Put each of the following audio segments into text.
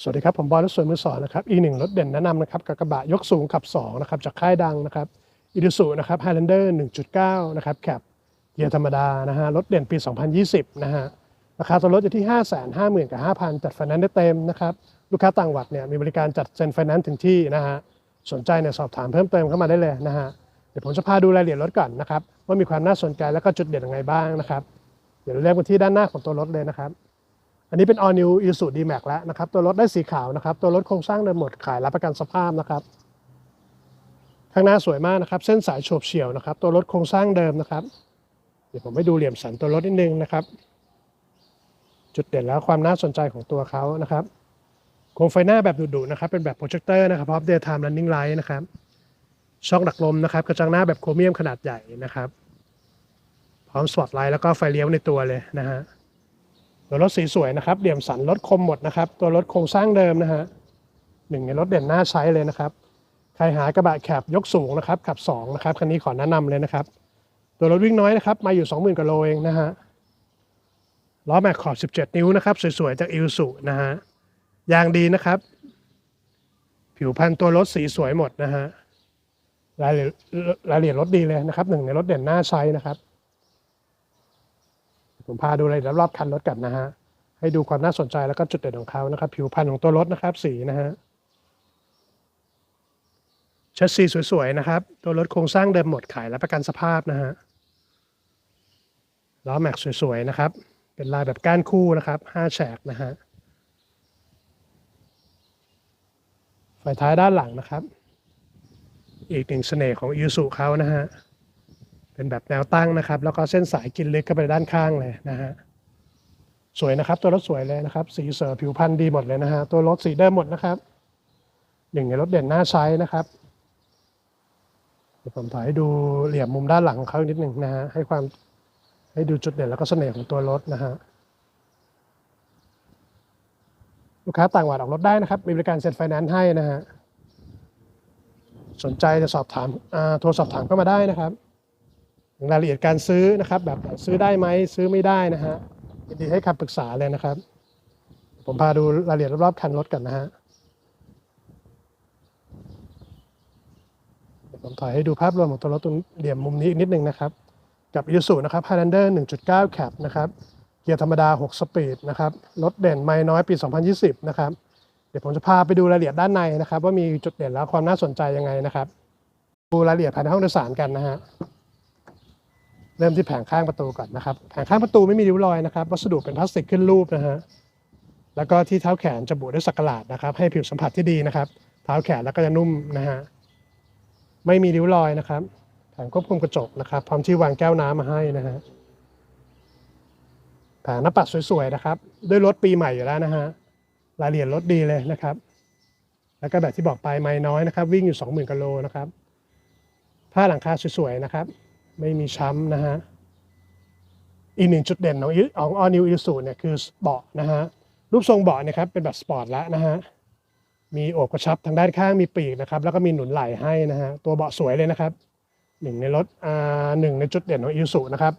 สวัสดีครับ ผมบอยรถสวนมือสองนะครับ อีหนึ่งรถเด่นแนะนำนะครับกับกระบะยกสูงขับ 2 นะครับ จากค่ายดังนะครับอีดูสุนะครับ Highlander 1.9 นะครับแคปเกียร์ธรรมดานะฮะรถเด่นปี 2020 นะฮะราคาตัวรถอยู่ที่ 5 5 0 0 0 0กับ5,000 จัดไฟแนนซ์ได้เต็มนะครับลูกค้าต่างหวัดเนี่ยมีบริการจัดเซ็นไฟแนนซ์ถึงที่นะฮะสนใจเนี่ยสอบถามเพิ่มเติมเข้ามาได้เลยนะฮะเดี๋ยวผมจะพาดูรายละเอียดรถก่อนนะครับว่ามีความน่าสนใจแล้วก็จุดเด่นยังไงบ้างนะครับเดี๋ยวเราเริ่มกันที่ด้านหน้าของตัวรถเลยนะครับ อันนี้เป็น all new Isuzu D-Max แล้วนะครับ ตัวรถได้สีขาวนะครับ ตัวรถโครงสร้างเดิมหมดขายรับประกันสภาพนะครับข้างหน้าสวยมากนะครับ เส้นสายโฉบเฉี่ยวนะครับ ตัวรถโครงสร้างเดิมนะครับ เดี๋ยวผมให้ดูเหลี่ยมสันตัวรถนิดนึงนะครับ จุดเด่นแล้วความน่าสนใจของตัวเขานะครับโคมไฟหน้าแบบดุๆนะครับ เป็นแบบโปรเจคเตอร์นะครับพร้อม daytime running light นะครับช่องดักลมนะครับกระจังหน้าแบบโครเมียมขนาดใหญ่นะครับ พร้อมสปอตไลท์แล้วก็ไฟเลี้ยวในตัวเลยนะฮะ ตัวรถสีสวยนะครับเหลี่ยมสันรถคมหมดนะครับ ตัวรถโครงสร้างเดิมนะฮะหนึ่งในรถเด่นหน้าใช้เลยนะครับ ใครหากระบะแคบยกสูงนะครับขับ2นะครับคันนี้ขอแนะนำเลยนะครับ ตัวรถวิ่งน้อยนะครับ มาอยู่ 20,000กิโลเองนะฮะล้อแม็กขอบ 17 นิ้วนะครับ สวยๆ จากอิลสุนะฮะยางดีนะครับ ผิวพันตัวรถสีสวยหมดนะฮะรายละเอียดรถดีเลยนะครับหนึ่งในรถเด่นหน้าใช้นะครับ ผมพาดูรายละเอียดรอบคันรถกันนะฮะ ให้ดูความน่าสนใจแล้วก็จุดเด่นของเขานะครับ ผิวพรรณของตัวรถนะครับสีนะฮะแชสซีสวยๆนะครับ ตัวรถโครงสร้างเดิมหมดขายและประกันสภาพนะฮะล้อแม็กสวยๆนะครับ เป็นลายแบบก้านคู่นะครับห้าแฉกนะฮะไฟท้ายด้านหลังนะครับ อีกหนึ่งเสน่ห์ของอิสุเขานะฮะ เป็นแบบแนวตั้งนะครับ แล้วก็เส้นสายกินเล็กเข้าไปด้านข้างเลยนะฮะสวยนะครับ ตัวรถสวยเลยนะครับ สีเสือผิวพันธุ์ดีหมดเลยนะฮะตัวรถสีเดิมหมดนะครับหนึ่งในรถเด่นหน้าใช้นะครับเดี๋ยวผมถ่ายให้ดูเหลี่ยมมุมด้านหลังเขานิดหนึ่งนะฮะให้ความให้ดูจุดเด่นแล้วก็เสน่ห์ของตัวรถนะฮะลูกค้าต่างจังหวัดออกรถได้นะครับ มีบริการเซ็นไฟแนนซ์ให้นะฮะสนใจจะสอบถามโทรสอบถามเข้ามาได้นะครับ ถึงรายละเอียดการซื้อนะครับ แบบซื้อได้ไหมซื้อไม่ได้นะฮะยินดีให้คำปรึกษาเลยนะครับ ผมพาดูรายละเอียดรอบๆคันรถกันนะฮะผมถ่ายให้ดูภาพรวมของตัวรถตรงเหลี่ยมมุมนี้อีกนิดนึงนะครับ กับยูสุนะครับ Highlander 1.9 Cap นะครับ เกียร์ธรรมดา 6 สปีดนะครับ รถเด่นไม่น้อยปี 2020 นะครับ เดี๋ยวผมจะพาไปดูรายละเอียดด้านในนะครับ ว่ามีจุดเด่นและความน่าสนใจยังไงนะครับ ดูรายละเอียดภายในห้องโดยสารกันนะฮะ เริ่มที่แผงข้างประตูก่อนนะครับ แผงข้างประตูไม่มีริ้วรอยนะครับ วัสดุเป็นพลาสติกขึ้นรูปนะฮะ แล้วก็ที่เท้าแขนจะบุด้วยสักหลาดนะครับ ให้ผิวสัมผัสที่ดีนะครับ เท้าแขนแล้วก็จะนุ่มนะฮะ ไม่มีริ้วรอยนะครับ แผงควบคุมกระจกนะครับ พร้อมที่วางแก้วน้ำมาให้นะฮะ แผงหน้าปัดสวยๆนะครับ ด้วยรถปีใหม่อยู่แล้วนะฮะ รายละเอียดรถดีเลยนะครับ แล้วก็แบบที่บอกไปไม่น้อยนะครับ วิ่งอยู่ 20,000กิโลนะครับ ผ้าหลังคาสวยๆนะครับ ไม่มีช้ำนะฮะ อีกหนึ่งจุดเด่นของของ All New Isuzu เนี่ยคือเบาะนะฮะ รูปทรงเบาะนะครับเป็นแบบสปอร์ตแล้วนะฮะ มีโอบกระชับทางด้านข้างมีปีกนะครับ แล้วก็มีหนุนไหล่ให้นะฮะ ตัวเบาะสวยเลยนะครับหนึ่งในรถอ่าหนึ่งในจุดเด่นของ Isuzu นะครับ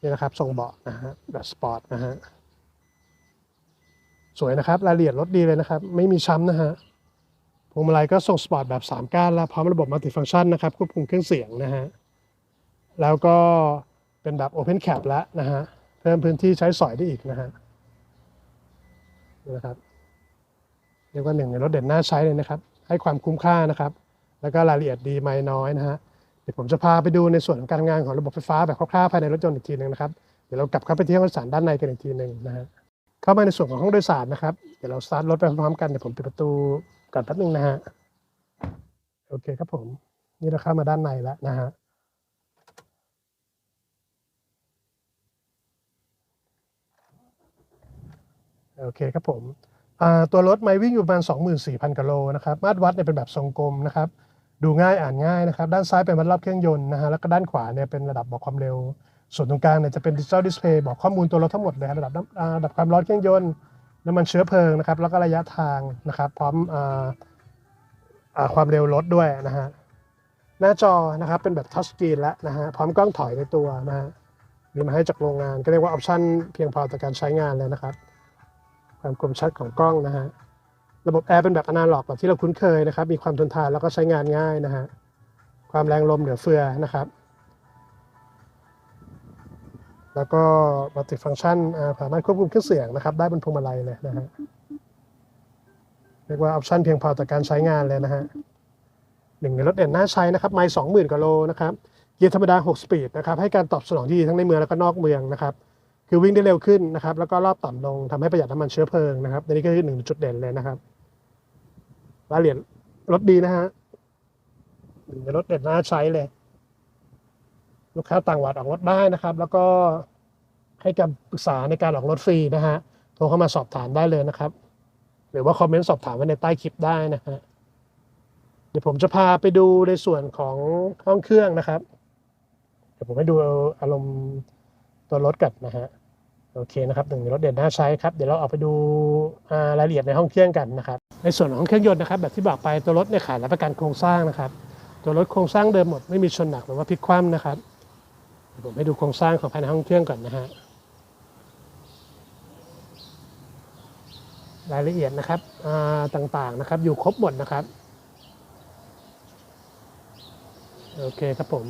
นี่นะครับทรงเบาะนะฮะแบบสปอร์ตนะฮะสวยนะครับรายละเอียดรถดีเลยนะครับ ไม่มีช้ำนะฮะพวงมาลัยก็ทรงสปอร์ตแบบ 3 ก้านแล้วพร้อมระบบมัลติฟังก์ชันนะครับควบคุมเครื่องเสียงนะฮะ แล้วก็เป็นแบบ Open Cap แล้วนะฮะ เพิ่มพื้นที่ใช้สอยได้อีกนะฮะนี่นะครับเรียกว่าหนึ่งในรถเด่นน้าใช้เลยนะครับ ให้ความคุ้มค่านะครับ แล้วก็รายละเอียดดีไม่น้อยนะฮะเดี๋ยวผมจะพาไปดูในส่วนของการทำงานของระบบไฟฟ้าแบบคร่าวๆภายในรถยนต์อีกทีหนึ่งนะครับเดี๋ยวเรากลับเข้าไปที่ห้องโดยสารด้านในกันอีกทีหนึ่งนะฮะเข้ามาในส่วนของห้องโดยสารนะครับเดี๋ยวเราสตาร์ทรถไปพร้อมกันเดี๋ยวผมปิดประตูก่อนแป๊บนึงนะฮะโอเคครับผมนี่เราเข้ามาด้านในแล้วนะฮะ โอเคครับผมตัวรถไม่วิ่งอยู่ประมาณ 24,000กิโลนะครับมาตรวัดเนี่ยเป็นแบบทรงกลมนะครับดูง่ายอ่านง่ายนะครับด้านซ้ายเป็นวัดรอบเครื่องยนต์นะฮะแล้วก็ด้านขวาเนี่ยเป็นระดับบอกความเร็ว ส่วนตรงกลางเนี่ยจะเป็นดิจิ t a ลดิสเพย์บอกข้อมูลตัวรถทั้งหมดเลยระดับระดับความร้อนเครื่องยนต์น้ำมันเชื้อเพลิงนะครับแล้วก็ระยะทางนะครับพร้อมความเร็วรถด้วยนะฮะหน้าจอนะครับเป็นแบบทัชสกรีนแล้วนะฮะพร้อมกล้องถอยในตัวนะฮะมีมาให้จากโรงงานก็เรียกว่าออปชั่นเพียงพอต่อการใช้งานเลยนะครับ ความคมชัดของกล้องนะฮะระบบแอร์เป็นแบบอนาล็อกแบบที่เราคุ้นเคยนะครับ มีความทนทานแล้วก็ใช้งานง่ายนะฮะความแรงลมเหลือเฟือนะครับ แล้วก็มัลติฟังก์ชันสามารถควบคุมเครื่องเสียงนะครับ ได้บนพวงมาลัยเลยนะฮะเรียกว่าออปชันเพียงพอต่อการใช้งานเลยนะฮะหนึ่งในรถเด่นน่าใช้นะครับ ไม่สองหมื่นกว่าโลนะครับ เกียร์ธรรมดา 6 สปีดนะครับ ให้การตอบสนองที่ดีทั้งในเมืองแล้วก็นอกเมืองนะครับ คือวิ่งได้เร็วขึ้นนะครับ แล้วก็รอบต่ำลงทำให้ประหยัดน้ำมันเชื้อเพลิงนะครับนนี้ก็คือหนึ่งจุดเด่นเลยนะครับรายละเอียดรถดีนะฮะหนึ่งในรถเด่นน่าใช้เลย ลูกค้าต่างวัดออกรถได้นะครับ แล้วก็ให้การปรึกษาในการออกรถฟรีนะฮะโทรเข้ามาสอบถามได้เลยนะครับ หรือว่าคอมเมนต์สอบถามไว้ในใต้คลิปได้นะฮะเดี๋ยวผมจะพาไปดูในส่วนของห้องเครื่องนะครับ เดี๋ยวผมให้ดูอารมณ์ ตัวรถกันนะฮะโอเคนะครับหนึ่งรถเด่นน่าใช้ครับเดี๋ยวเราออกไปดูรายละเอียดในห้องเครื่องกันนะครับในส่วนของเครื่องยนต์นะครับแบบที่บอกไปตัวรถเนี่ยขายรับประกันโครงสร้างนะครับ ตัวรถโครงสร้างเดิมหมดไม่มีชนหนักหรือว่าพลิกคว่ำนะครับผมให้ดูโครงสร้างของภายในห้องเครื่องก่อนนะฮะรายละเอียดนะครับต่างๆนะครับอยู่ครบหมดนะครับโอเคครับผม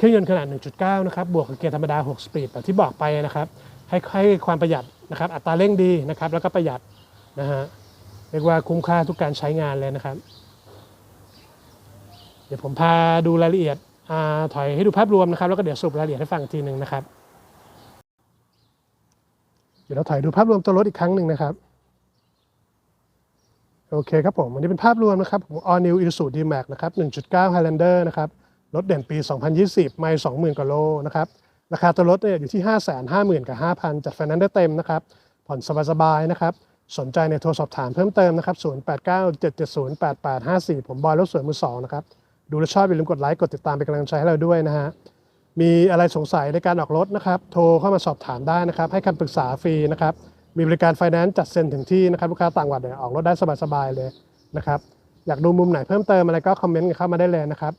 เครื่องยนต์ขนาด 1.9 นะครับ บวกกับเกียร์ธรรมดา 6 สปีดแบบที่บอกไปนะครับ ให้ให้ความประหยัดนะครับ อัตราเร่งดีนะครับ แล้วก็ประหยัดนะฮะ เรียกว่าคุ้มค่าทุกการใช้งานเลยนะครับ เดี๋ยวผมพาดูรายละเอียดอถอยให้ดูภาพรวมนะครับ แล้วก็เดี๋ยวสรุปรายละเอียดให้ฟังอีกทีหนึ่งนะครับ เดี๋ยวเราถอยดูภาพรวมตัวรถอีกครั้งหนึ่งนะครับ โอเคครับผม อันนี้เป็นภาพรวมนะครับของ All New Isuzu D-Max นะครับ 1.9 Highlander นะครับ รถเด่นปี 2020 ไม่ 20,000 กว่าโลนะครับ ราคาตัวรถเนี่ยอยู่ที่ 550,000 กับ 5,000 จัดไฟแนนซ์ได้เต็มนะครับ ผ่อนสบายๆนะครับ สนใจในโทรสอบถามเพิ่มเติมนะครับ 0897708854 ผมบอยรถสวยมือสองนะครับ ดูแลชอบอย่าลืมกดไลค์ กดติดตามเป็นกำลังใจให้เราด้วยนะฮะ มีอะไรสงสัยในการออกรถนะครับ โทรเข้ามาสอบถามได้นะครับ ให้คำปรึกษาฟรีนะครับ มีบริการไฟแนนซ์จัดเซ็นถึงที่นะครับ ลูกค้าต่างจังหวัดเนี่ยออกรถได้สบายๆเลยนะครับ อยากดูมุมไหนเพิ่มเติมอะไรก็คอมเมนต์กันเข้ามาได้เลยนะครับ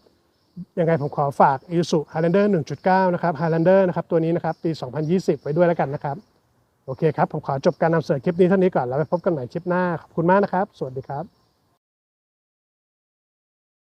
ยังไงผมขอฝาก i s u Highlander 1.9 นะครับ Highlander นะครับ ตัวนี้นะครับ ปี 2020 ไว้ด้วยแล้วกันนะครับ โอเคครับ ผมขอจบการนำเสนอคลิปนี้เท่านี้ก่อน แล้วไปพบกันใหม่คลิปหน้า ขอบคุณมากนะครับ สวัสดีครับ